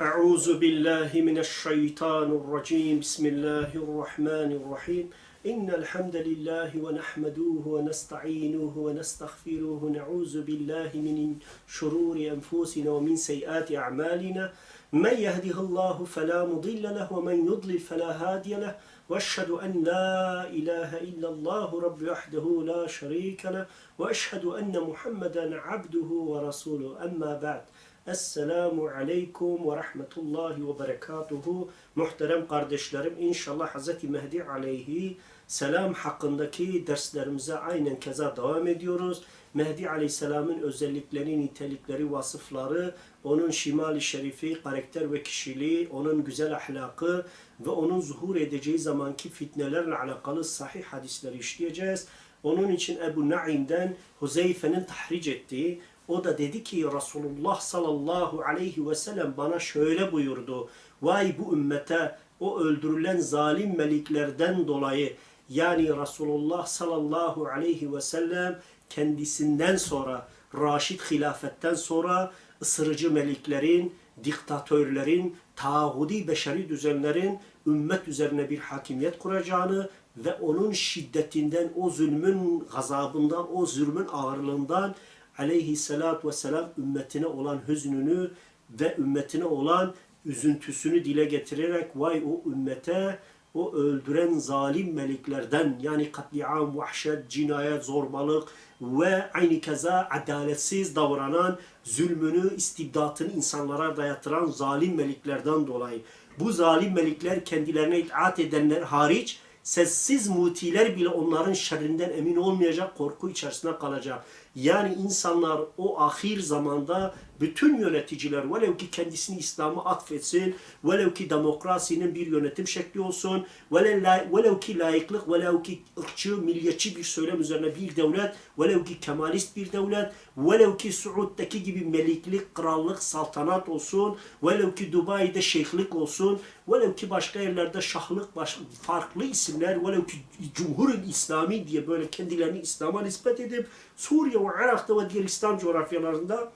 أعوذ بالله من الشيطان الرجيم. بسم الله الرحمن الرحيم. إن الحمد لله ونحمده ونستعينه ونستغفره. ونعوذ بالله من شرور أنفسنا ومن سيئات أعمالنا. من يهده الله فلا مضل له ومن يضلل فلا هادي له. وأشهد أن لا إله إلا الله رب وحده لا شريك له. وأشهد أن محمدا عبده ورسوله. أما بعد Esselamu Aleyküm ve Rahmetullahi ve Berekatuhu. Muhterem kardeşlerim inşallah Hz. Mehdi Aleyhi Selam hakkındaki derslerimize aynen keza devam ediyoruz. Mehdi Aleyhisselam'ın özellikleri, nitelikleri, vasıfları, onun şimali şerifi, karakter ve kişiliği, onun güzel ahlakı ve onun zuhur edeceği zamanki fitnelerle alakalı sahih hadisleri işleyeceğiz. Onun için Ebu Naim'den Huzeyfe'nin tahric ettiği o da dedi ki Resulullah sallallahu aleyhi ve sellem bana şöyle buyurdu. Vay bu ümmete o öldürülen zalim meliklerden dolayı yani Resulullah sallallahu aleyhi ve sellem kendisinden sonra Raşid hilafetten sonra ısırıcı meliklerin, diktatörlerin, tağudi beşeri düzenlerin ümmet üzerine bir hakimiyet kuracağını ve onun şiddetinden, o zulmün gazabından, o zulmün ağırlığından aleyhissalatü vesselam ümmetine olan hüznünü ve ümmetine olan üzüntüsünü dile getirerek vay o ümmete o öldüren zalim meliklerden yani katliam, vahşet, cinayet, zorbalık ve aynı keza adaletsiz davranan, zulmünü, istibdatını insanlara dayatıran zalim meliklerden dolayı. Bu zalim melikler kendilerine itaat edenler hariç sessiz mutiler bile onların şerrinden emin olmayacak, korku içerisinde kalacak. Yani insanlar o ahir zamanda bütün yöneticiler velev ki kendisini İslam'a atfetsin, velev ki demokrasinin bir yönetim şekli olsun, velev, velev ki layıklık, velev ki ırkçı, milliyetçi bir söylem üzerine bir devlet, velev ki kemalist bir devlet, velev ki Suud'daki gibi meliklik, krallık, saltanat olsun, velev ki Dubai'de şeyhlik olsun, velev ki başka yerlerde şahlık, baş, farklı isimler, velev ki Cumhur-ı İslami diye böyle kendilerini İslam'a nispet edip Suriye ve Irak'ta ve diğer İslam coğrafyalarında.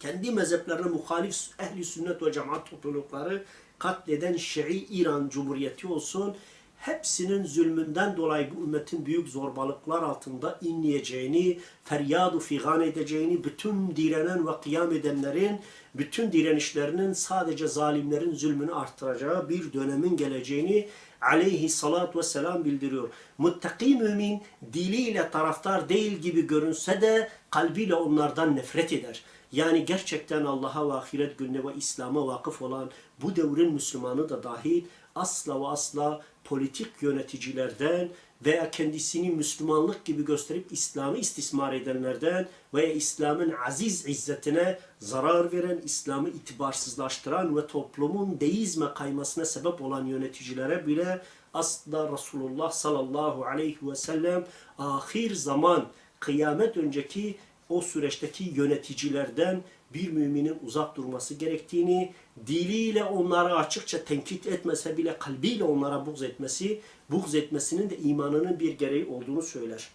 Kendi mezheplerine muhalif ehli sünnet ve cemaat toplulukları katleden Şii İran Cumhuriyeti olsun hepsinin zulmünden dolayı bu ümmetin büyük zorbalıklar altında inleyeceğini, feryadu figan edeceğini, bütün direnen ve kıyam edenlerin, bütün direnişlerinin sadece zalimlerin zulmünü arttıracağı bir dönemin geleceğini aleyhissalatü vesselam bildiriyor. Muttaki mümin diliyle taraftar değil gibi görünse de kalbiyle onlardan nefret eder. Yani gerçekten Allah'a ve ahiret gününe ve İslam'a vakıf olan bu devrin Müslümanı da dahil asla ve asla politik yöneticilerden veya kendisini Müslümanlık gibi gösterip İslam'ı istismar edenlerden veya İslam'ın aziz izzetine zarar veren, İslam'ı itibarsızlaştıran ve toplumun deizme kaymasına sebep olan yöneticilere bile asla Resulullah sallallahu aleyhi ve sellem ahir zaman kıyamet önceki o süreçteki yöneticilerden bir müminin uzak durması gerektiğini, diliyle onları açıkça tenkit etmese bile kalbiyle onlara buğz etmesi, buğz etmesinin de imanının bir gereği olduğunu söyler.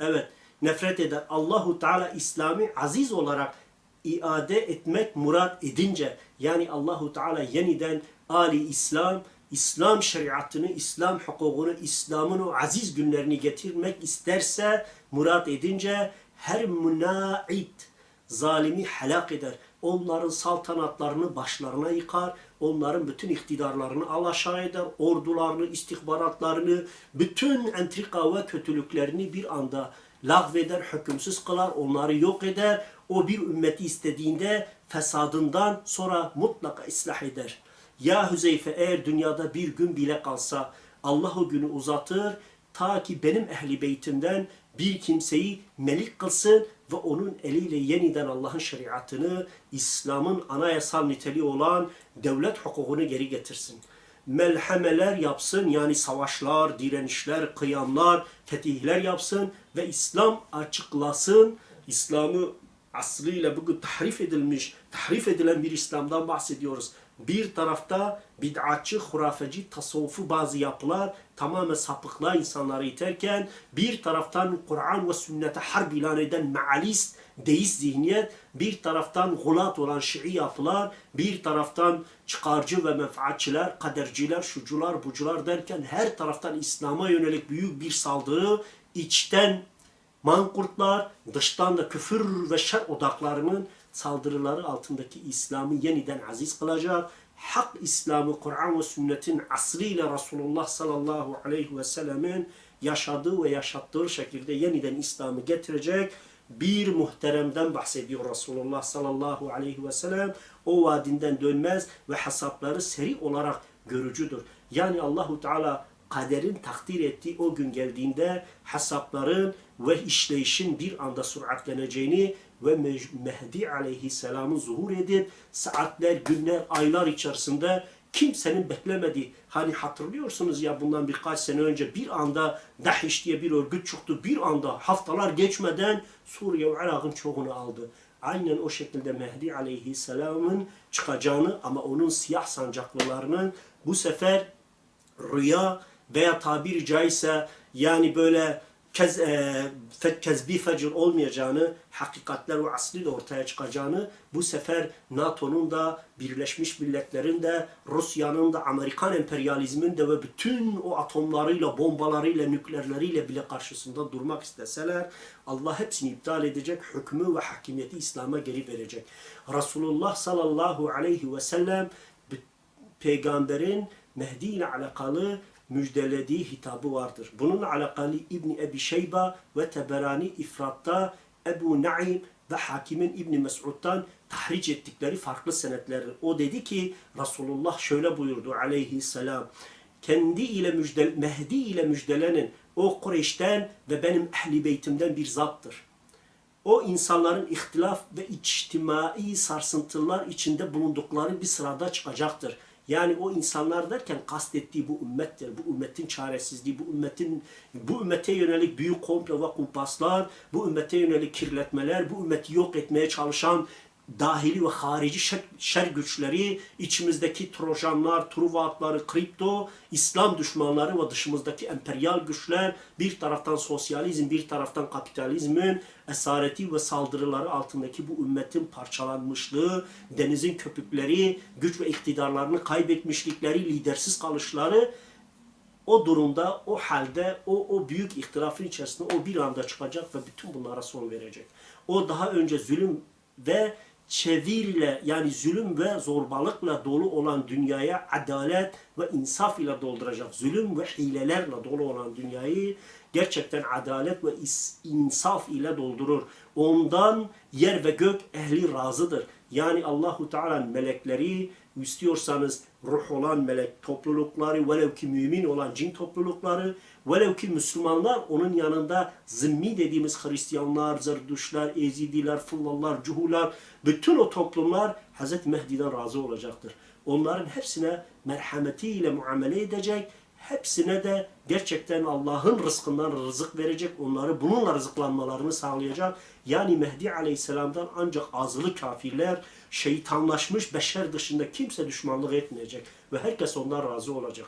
Evet, nefret eder. Allahu Teala İslam'ı aziz olarak iade etmek murat edince, yani Allahu Teala yeniden Ali İslam, İslam şeriatını, İslam hukukunu, İslam'ın o aziz günlerini getirmek isterse murat edince her münait zalimi helak eder. Onların saltanatlarını başlarına yıkar. Onların bütün iktidarlarını alaşağı eder. Ordularını, istihbaratlarını, bütün entrika ve kötülüklerini bir anda lağveder, hükümsüz kılar, onları yok eder. O bir ümmeti istediğinde fesadından sonra mutlaka ıslah eder. Ya Hüzeyfe eğer dünyada bir gün bile kalsa Allah o günü uzatır ta ki benim ehli beytimden bir kimseyi melik kılsın ve onun eliyle yeniden Allah'ın şeriatını, İslam'ın anayasal niteliği olan devlet hukukunu geri getirsin. Melhemeler yapsın yani savaşlar, direnişler, kıyamlar, fetihler yapsın ve İslam açıklasın. İslam'ı aslıyla bugün tahrif edilmiş, tahrif edilen bir İslam'dan bahsediyoruz. Bir tarafta bid'atçı, hurafeci, tasavvufu bazı yapılar tamamen sapıklığa insanları iterken bir taraftan Kur'an ve sünnete harp ilan eden mealist deist zihniyet, bir taraftan gulat olan Şii yapılar, bir taraftan çıkarcı ve menfaatçiler, kaderciler, şucular, bucular derken her taraftan İslam'a yönelik büyük bir saldırı, içten mankurtlar, dıştan da küfür ve şer odaklarının saldırıları altındaki İslam'ı yeniden aziz kılacak. Hak İslam'ı Kur'an ve sünnetin asrıyla Resulullah sallallahu aleyhi ve sellemin yaşadığı ve yaşattığı şekilde yeniden İslam'ı getirecek bir muhteremden bahsediyor Resulullah sallallahu aleyhi ve sellem. O vadinden dönmez ve hesapları seri olarak görücüdür. Yani Allahu Teala kaderin takdir ettiği o gün geldiğinde hesapların ve işleyişin bir anda süratleneceğini ve Meh- Mehdi aleyhisselamın zuhur edip saatler, günler, aylar içerisinde kimsenin beklemediği hani hatırlıyorsunuz ya bundan birkaç sene önce bir anda Dahiş diye bir örgüt çıktı. Bir anda haftalar geçmeden Suriye ve Irak'ın çoğunu aldı. Aynen o şekilde Mehdi aleyhisselamın çıkacağını ama onun siyah sancaklılarının bu sefer rüya veya tabiri caizse yani böyle kez, e, fe, kezbi fecr olmayacağını, hakikatler ve asli de ortaya çıkacağını, bu sefer NATO'nun da, Birleşmiş Milletler'in de, Rusya'nın da, Amerikan emperyalizmin de ve bütün o atomlarıyla, bombalarıyla, nükleerleriyle bile karşısında durmak isteseler, Allah hepsini iptal edecek, hükmü ve hakimiyeti İslam'a geri verecek. Resulullah sallallahu aleyhi ve sellem peygamberin Mehdi ile alakalı müjdelediği hitabı vardır. Bununla alakalı İbni Ebi Şeyba ve Teberani İfrat'ta Ebu Naim ve Hakim'in İbni Mes'ud'dan tahric ettikleri farklı senetlerdir. O dedi ki Resulullah şöyle buyurdu aleyhisselam. Kendi ile müjdel, Mehdi ile müjdelenin o Kureyş'ten ve benim ehli beytimden bir zattır o insanların ihtilaf ve içtimai sarsıntılar içinde bulundukları bir sırada çıkacaktır. Yani o insanlar derken kastettiği bu ümmettir. Bu ümmetin çaresizliği, bu ümmetin bu ümmete yönelik büyük komplo ve kumpaslar, bu ümmete yönelik kirletmeler, bu ümmeti yok etmeye çalışan dahili ve harici şer, şer güçleri, içimizdeki trojanlar, truvatları, kripto, İslam düşmanları ve dışımızdaki emperyal güçler, bir taraftan sosyalizm, bir taraftan kapitalizmin esareti ve saldırıları altındaki bu ümmetin parçalanmışlığı, denizin köpükleri, güç ve iktidarlarını kaybetmişlikleri, lidersiz kalışları, o durumda, o halde, o, o büyük ihtilafın içerisinde o bir anda çıkacak ve bütün bunlara son verecek. O daha önce zulüm ve çevirle yani zulüm ve zorbalıkla dolu olan dünyaya adalet ve insaf ile dolduracak. Zulüm ve hilelerle dolu olan dünyayı gerçekten adalet ve insaf ile doldurur. Ondan yer ve gök ehli razıdır. Yani Allahu Teala'nın melekleri istiyorsanız ruh olan melek toplulukları velev ki mümin olan cin toplulukları velev ki Müslümanlar onun yanında zimmi dediğimiz Hristiyanlar, Zerdüşler, Ezidiler, Fullallar, Cuhular bütün o toplumlar Hz. Mehdi'den razı olacaktır. Onların hepsine merhametiyle muamele edecek hepsine de gerçekten Allah'ın rızkından rızık verecek, onları bununla rızıklanmalarını sağlayacak. Yani Mehdi Aleyhisselam'dan ancak azılı kafirler, şeytanlaşmış beşer dışında kimse düşmanlık etmeyecek ve herkes ondan razı olacak.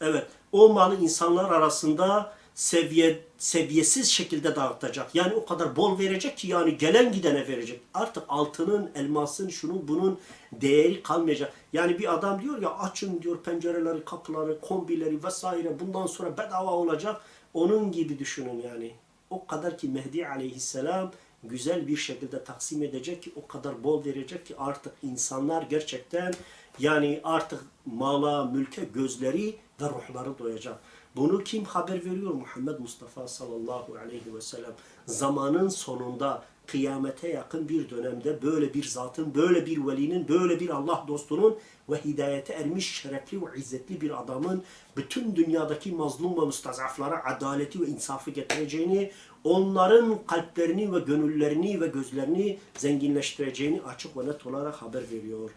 Evet, o malı insanlar arasında seviye seviyesiz şekilde dağıtacak. Yani o kadar bol verecek ki yani gelen gidene verecek. Artık altının, elmasın, şunun bunun değeri kalmayacak. Yani bir adam diyor ya açın diyor pencereleri, kapıları, kombileri vesaire bundan sonra bedava olacak. Onun gibi düşünün yani. O kadar ki Mehdi aleyhisselam güzel bir şekilde taksim edecek ki o kadar bol verecek ki artık insanlar gerçekten yani artık mala, mülke gözleri ve ruhları doyacak. Bunu kim haber veriyor? Muhammed Mustafa sallallahu aleyhi ve sellem. Zamanın sonunda kıyamete yakın bir dönemde böyle bir zatın, böyle bir velinin, böyle bir Allah dostunun ve hidayete ermiş şerefli ve izzetli bir adamın bütün dünyadaki mazlum ve müstazaflara adaleti ve insafı getireceğini, onların kalplerini ve gönüllerini ve gözlerini zenginleştireceğini açık ve net olarak haber veriyor.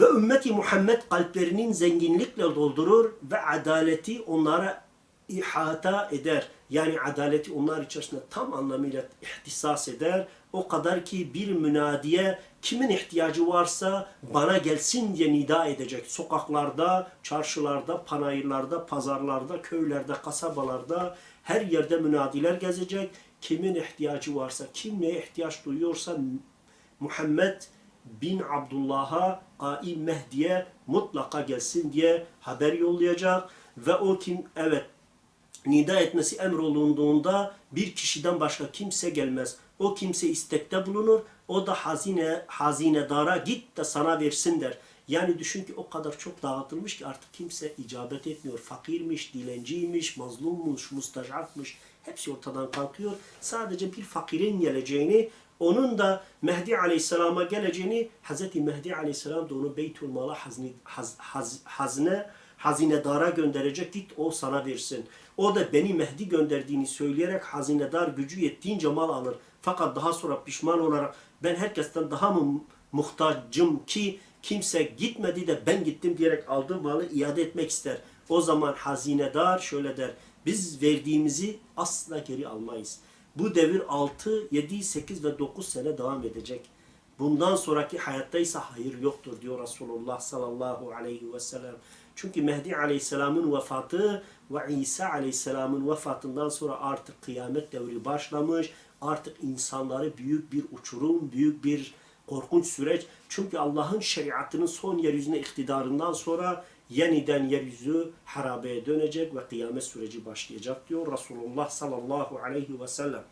Ve ümmeti Muhammed kalplerinin zenginlikle doldurur ve adaleti onlara ihata eder. Yani adaleti onlar içerisinde tam anlamıyla ihtisas eder. O kadar ki bir münadiye kimin ihtiyacı varsa bana gelsin diye nida edecek. Sokaklarda, çarşılarda, panayırlarda, pazarlarda, köylerde, kasabalarda her yerde münadiler gezecek. kimin ihtiyacı varsa, kim neye ihtiyaç duyuyorsa Muhammed bin Abdullah'a Qaim Mehdi'ye mutlaka gelsin diye haber yollayacak ve o kim evet nida etmesi emrolunduğunda bir kişiden başka kimse gelmez. O kimse istekte bulunur. O da hazine hazinedara git de sana versin der. Yani düşün ki o kadar çok dağıtılmış ki artık kimse icabet etmiyor. Fakirmiş, dilenciymiş, mazlummuş, mustajafmış. Hepsi ortadan kalkıyor. Sadece bir fakirin geleceğini, onun da Mehdi Aleyhisselam'a geleceğini, Hz. Mehdi Aleyhisselam da onu Beytül Mal'a hazine, haz, haz, hazine, hazinedara gönderecek. O sana versin. O da beni Mehdi gönderdiğini söyleyerek hazinedar gücü yettiğince mal alır. Fakat daha sonra pişman olarak ben herkesten daha mı muhtacım ki kimse gitmedi de ben gittim diyerek aldığı malı iade etmek ister. O zaman hazinedar şöyle der. Biz verdiğimizi asla geri almayız. Bu devir 6, 7, 8 ve 9 sene devam edecek. Bundan sonraki hayatta ise hayır yoktur diyor Resulullah sallallahu aleyhi ve sellem. Çünkü Mehdi aleyhisselamın vefatı ve İsa aleyhisselamın vefatından sonra artık kıyamet devri başlamış. Artık insanları büyük bir uçurum, büyük bir korkunç süreç. Çünkü Allah'ın şeriatının son yeryüzüne iktidarından sonra yeniden yeryüzü harabeye dönecek ve kıyamet süreci başlayacak diyor Resulullah sallallahu aleyhi ve sellem.